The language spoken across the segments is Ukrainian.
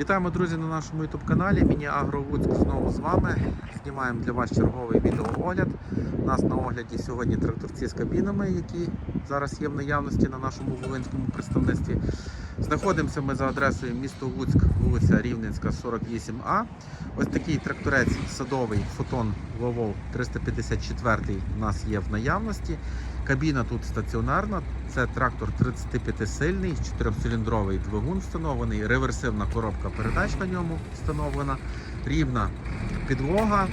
Вітаємо, друзі, на нашому YouTube каналі. Міні Агровуцьк знову з вами. Знімаємо для вас черговий відеоогляд. У нас на огляді сьогодні тракторці з кабінами, які зараз є в наявності на нашому волинському представництві. Знаходимося ми за адресою місто Луцьк, вулиця Рівненська, 48А. Ось такий тракторець садовий фотон Ловол 354 у нас є в наявності. Кабіна тут стаціонарна. Це трактор 35-сильний, 4-циліндровий двигун встановлений, реверсивна коробка передач на ньому встановлена, рівна підлога,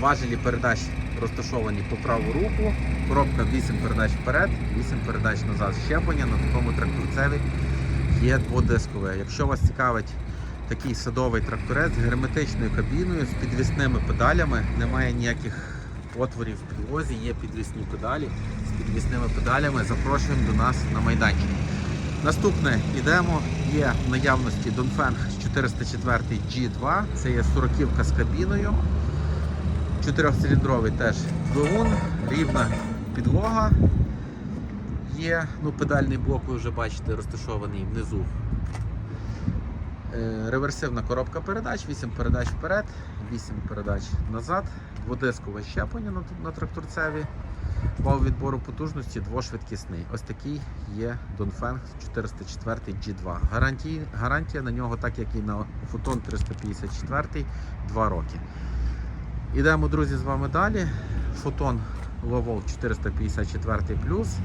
важелі передач розташовані по праву руку, коробка 8 передач вперед, 8 передач назад. Щеплення на такому тракторцеві є дводискове. Якщо вас цікавить такий садовий тракторець з герметичною кабіною, з підвісними педалями, немає ніяких отворів в підлозі, є підвісні педалі з підвісними педалями. Запрошуємо до нас на майданчик. Наступне йдемо. Є в наявності Dongfeng 404 G2. Це є 40 з кабіною. Чотирьохциліндровий теж двигун, рівна підлога. Є ну, педальний блок, ви вже бачите, розташований внизу. Е, Реверсивна коробка передач, 8 передач вперед, 8 передач назад, дводискове щеплення на, на тракторцеві. Вал відбору потужності двошвидкісний. Ось такий є Dongfeng 404 G2. Гарантій, гарантія на нього, так як і на Photon 354, 2 роки. Ідемо, друзі, з вами далі. Фотон Lowol 454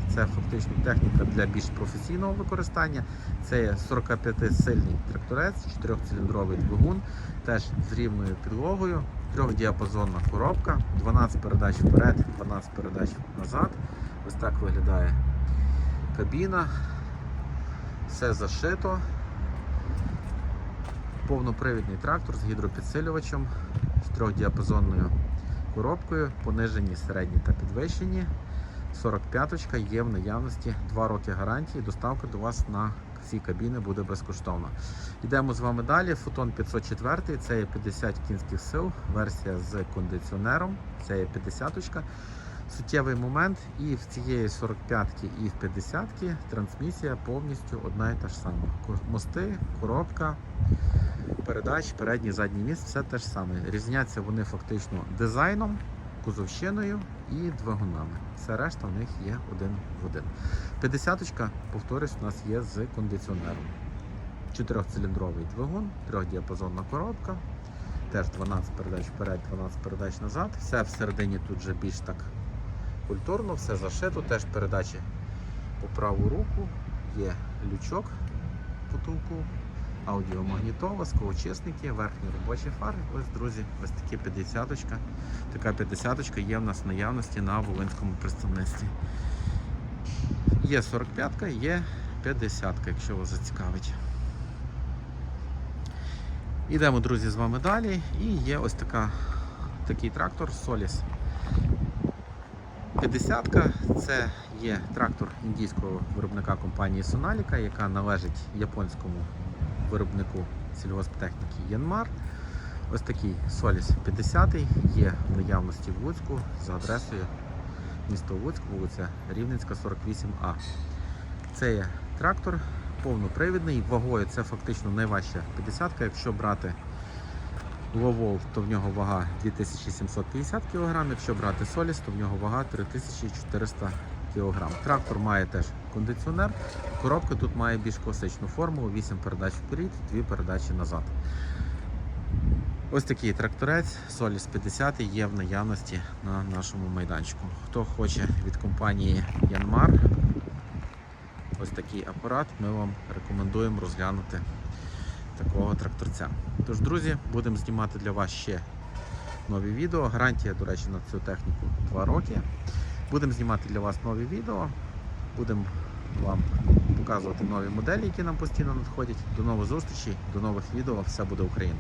Це фактично техніка для більш професійного використання. Це є 45-сильний тракторець, 4-циліндровий двигун, теж з рівною підлогою, трьохдіапазонна коробка, 12 передач вперед, 12 передач назад. Ось так виглядає кабіна. Все зашито. Повнопривідний трактор з гідропідсилювачем, з трьохдіапазонною коробкою, понижені, середні та підвищені. 45-ка є в наявності 2 роки гарантії. Доставка до вас на всі кабіни буде безкоштовна. Йдемо з вами далі. Фотон 504, це є 50 кінських сил, версія з кондиціонером, це є 50-ка. Суттєвий момент і в цієї 45-ки, і в 50-ки трансмісія повністю одна і та ж сама. Мости, коробка, передач, передній, задній міст, все те ж саме. Різняться вони фактично дизайном, кузовщиною і двигунами. Все решта в них є один в один. 50-ка, повторюсь, у нас є з кондиціонером. Чотирьохциліндровий двигун, трьохдіапазонна коробка, теж 12 передач вперед, 12 передач назад. Все всередині тут вже більш так культурно, все зашито, теж передачі по праву руку, є лючок потулку, аудіомагнітола, склоочисники, верхні робочі фари. Ось, друзі, ось такі 50 -очка. Така 50 є в нас в наявності на Волинському представництві. Є 45-ка, є 50-ка, якщо вас зацікавить. Ідемо, друзі, з вами далі. І є ось така, такий трактор Solis. 50-ка це є трактор індійського виробника компанії Sonalica, яка належить японському виробнику сільгосптехніки Янмар. Ось такий Solis 50 є в наявності в Луцьку за адресою місто Луцьк, вулиця Рівненська, 48А. Це є трактор повнопривідний, вагою це фактично найважча 50-ка, Якщо брати Ловол, то в нього вага 2750 кг, якщо брати Соліс, то в нього вага 3400 кг. Трактор має теж кондиціонер, коробка тут має більш класичну формулу, 8 передач вперед, 2 передачі назад. Ось такий тракторець Solis 50 є в наявності на нашому майданчику. Хто хоче від компанії Янмар, ось такий апарат, ми вам рекомендуємо розглянути такого тракторця. Тож, друзі, будемо знімати для вас ще нові відео. Гарантія, до речі, на цю техніку 2 роки. Будемо знімати для вас нові відео, будемо вам показувати нові моделі, які нам постійно надходять. До нових зустрічей, до нових відео. Все буде Україна!